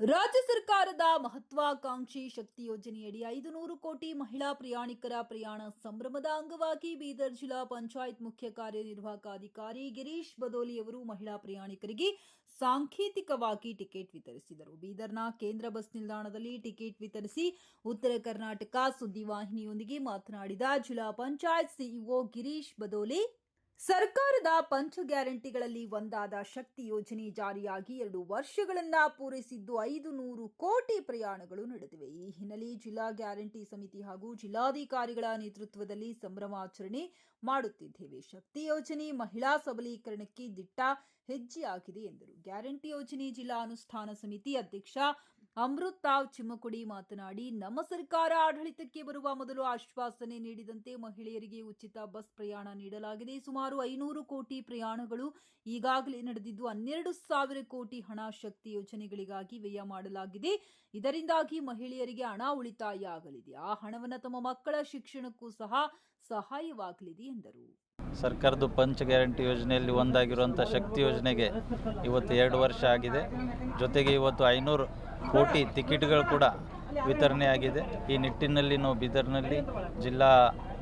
ರಾಜ್ಯ ಸರ್ಕಾರದ ಮಹತ್ವಾಕಾಂಕ್ಷಿ ಶಕ್ತಿ ಯೋಜನೆಯಡಿ ಐದು ನೂರು ಕೋಟಿ ಮಹಿಳಾ ಪ್ರಯಾಣಿಕರ ಪ್ರಯಾಣ ಸಂಭ್ರಮದ ಅಂಗವಾಗಿ ಬೀದರ್ ಜಿಲ್ಲಾ ಪಂಚಾಯತ್ ಮುಖ್ಯ ಕಾರ್ಯನಿರ್ವಾಹಕ ಅಧಿಕಾರಿ ಗಿರೀಶ್ ಬದೋಲಿ ಅವರು ಮಹಿಳಾ ಪ್ರಯಾಣಿಕರಿಗೆ ಸಾಂಕೇತಿಕವಾಗಿ ಟಿಕೆಟ್ ವಿತರಿಸಿದರು. ಬೀದರ್ನ ಕೇಂದ್ರ ಬಸ್ ನಿಲ್ದಾಣದಲ್ಲಿ ಟಿಕೆಟ್ ವಿತರಿಸಿ ಉತ್ತರ ಕರ್ನಾಟಕ ಸುದ್ದಿವಾಹಿನಿಯೊಂದಿಗೆ ಮಾತನಾಡಿದ ಜಿಲ್ಲಾ ಪಂಚಾಯತ್ ಸಿಇಒ ಗಿರೀಶ್ ಬದೋಲಿ ಸರ್ಕಾರದ ಪಂಚ ಗ್ಯಾರಂಟಿಗಳಲ್ಲಿ ಒಂದಾದ ಶಕ್ತಿ ಯೋಜನೆ ಜಾರಿಯಾಗಿ ಎರಡು ವರ್ಷಗಳನ್ನ ಪೂರೈಸಿದ್ದು ಐದು ನೂರು ಕೋಟಿ ಪ್ರಯಾಣಗಳು ನಡೆದಿವೆ. ಈ ಹಿನ್ನೆಲೆ ಜಿಲ್ಲಾ ಗ್ಯಾರಂಟಿ ಸಮಿತಿ ಹಾಗೂ ಜಿಲ್ಲಾಧಿಕಾರಿಗಳ ನೇತೃತ್ವದಲ್ಲಿ ಸಂಭ್ರಮಾಚರಣೆ ಮಾಡುತ್ತಿದ್ದೇವೆ. ಶಕ್ತಿ ಯೋಜನೆ ಮಹಿಳಾ ಸಬಲೀಕರಣಕ್ಕೆ ದಿಟ್ಟ ಹೆಜ್ಜೆಯಾಗಿದೆ ಎಂದರು. ಗ್ಯಾರಂಟಿ ಯೋಜನೆ ಜಿಲ್ಲಾ ಅನುಷ್ಠಾನ ಸಮಿತಿ ಅಧ್ಯಕ್ಷ ಅಮೃತ್ ತಾವ್ ಚಿಮ್ಮಕುಡಿ ಮಾತನಾಡಿ, ನಮ್ಮ ಸರ್ಕಾರ ಆಡಳಿತಕ್ಕೆ ಬರುವ ಮೊದಲು ಆಶ್ವಾಸನೆ ನೀಡಿದಂತೆ ಮಹಿಳೆಯರಿಗೆ ಉಚಿತ ಬಸ್ ಪ್ರಯಾಣ ನೀಡಲಾಗಿದೆ. ಸುಮಾರು ಐನೂರು ಕೋಟಿ ಪ್ರಯಾಣಗಳು ಈಗಾಗಲೇ ನಡೆದಿದ್ದು, ಹನ್ನೆರಡು ಸಾವಿರ ಕೋಟಿ ಹಣ ಶಕ್ತಿ ಯೋಜನೆಗಳಿಗಾಗಿ ವ್ಯಯ ಮಾಡಲಾಗಿದೆ. ಇದರಿಂದಾಗಿ ಮಹಿಳೆಯರಿಗೆ ಹಣ ಉಳಿತಾಯ ಆಗಲಿದೆ. ಆ ಹಣವನ್ನು ತಮ್ಮ ಮಕ್ಕಳ ಶಿಕ್ಷಣಕ್ಕೂ ಸಹ ಸಹಾಯವಾಗಲಿದೆ ಎಂದರು. ಸರ್ಕಾರದ ಪಂಚ ಗ್ಯಾರಂಟಿ ಯೋಜನೆಯಲ್ಲಿ ಒಂದಾಗಿರುವಂಥ ಶಕ್ತಿ ಯೋಜನೆಗೆ ಇವತ್ತು ಎರಡು ವರ್ಷ ಆಗಿದೆ. ಜೊತೆಗೆ ಇವತ್ತು ಐನೂರು ಕೋಟಿ ಟಿಕೆಟ್ಗಳು ಕೂಡ ವಿತರಣೆಯಾಗಿದೆ ಈ ನಿಟ್ಟಿನಲ್ಲಿ ನಾವು ಬೀದರ್ನಲ್ಲಿ ಜಿಲ್ಲಾ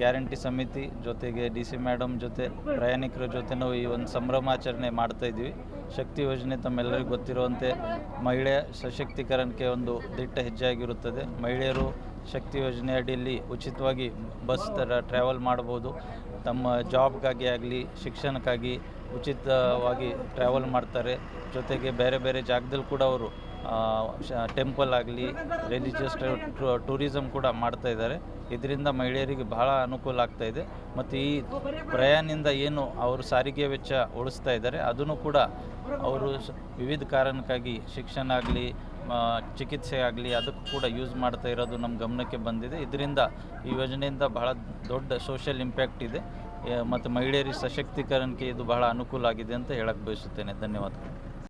ಗ್ಯಾರಂಟಿ ಸಮಿತಿ ಜೊತೆಗೆ ಡಿ ಸಿ ಮೇಡಮ್ ಜೊತೆ ಪ್ರಯಾಣಿಕರ ಜೊತೆ ನಾವು ಈ ಒಂದು ಸಂಭ್ರಮಾಚರಣೆ ಮಾಡ್ತಾ ಇದ್ದೀವಿ. ಶಕ್ತಿ ಯೋಜನೆ ತಮ್ಮೆಲ್ಲರಿಗೂ ಗೊತ್ತಿರುವಂತೆ ಮಹಿಳೆ ಸಶಕ್ತೀಕರಣಕ್ಕೆ ಒಂದು ದಿಟ್ಟ ಹೆಜ್ಜೆಯಾಗಿರುತ್ತದೆ. ಮಹಿಳೆಯರು ಶಕ್ತಿ ಯೋಜನೆ ಅಡಿಯಲ್ಲಿ ಉಚಿತವಾಗಿ ಬಸ್ ಥರ ಟ್ರಾವೆಲ್ ಮಾಡ್ಬೋದು ತಮ್ಮ ಜಾಬ್ಗಾಗಿ ಆಗಲಿ, ಶಿಕ್ಷಣಕ್ಕಾಗಿ ಉಚಿತವಾಗಿ ಟ್ರಾವೆಲ್ ಮಾಡ್ತಾರೆ. ಜೊತೆಗೆ ಬೇರೆ ಬೇರೆ ಜಾಗದಲ್ಲಿ ಕೂಡ ಅವರು ಟೆಂಪಲ್ ಆಗಲಿ ರಿಲಿಜಿಯಸ್ ಟೂರಿಸಮ್ ಕೂಡ ಮಾಡ್ತಾ ಇದ್ದಾರೆ. ಇದರಿಂದ ಮಹಿಳೆಯರಿಗೆ ಬಹಳ ಅನುಕೂಲ ಆಗ್ತಾ ಇದೆ. ಮತ್ತು ಈ ಪ್ರಯಾಣದಿಂದ ಏನು ಅವರು ಸಾರಿಗೆ ವೆಚ್ಚ ಉಳಿಸ್ತಾ ಇದ್ದಾರೆ, ಅದನ್ನು ಕೂಡ ಅವರು ವಿವಿಧ ಕಾರಣಕ್ಕಾಗಿ ಶಿಕ್ಷಣ ಆಗಲಿ ಚಿಕಿತ್ಸೆ ಆಗಲಿ, ಅದಕ್ಕೂ ಕೂಡ ಯೂಸ್ ಮಾಡ್ತಾ ಇರೋದು ನಮ್ಮ ಗಮನಕ್ಕೆ ಬಂದಿದೆ. ಇದರಿಂದ ಈ ಯೋಜನೆಯಿಂದ ಬಹಳ ದೊಡ್ಡ ಸೋಷಿಯಲ್ ಇಂಪ್ಯಾಕ್ಟ್ ಇದೆ. ಮತ್ತು ಮಹಿಳೆಯರಿಗೆ ಸಶಕ್ತೀಕರಣಕ್ಕೆ ಇದು ಬಹಳ ಅನುಕೂಲ ಆಗಿದೆ ಅಂತ ಹೇಳಕ್ಕೆ ಬಯಸುತ್ತೇನೆ. ಧನ್ಯವಾದಗಳು.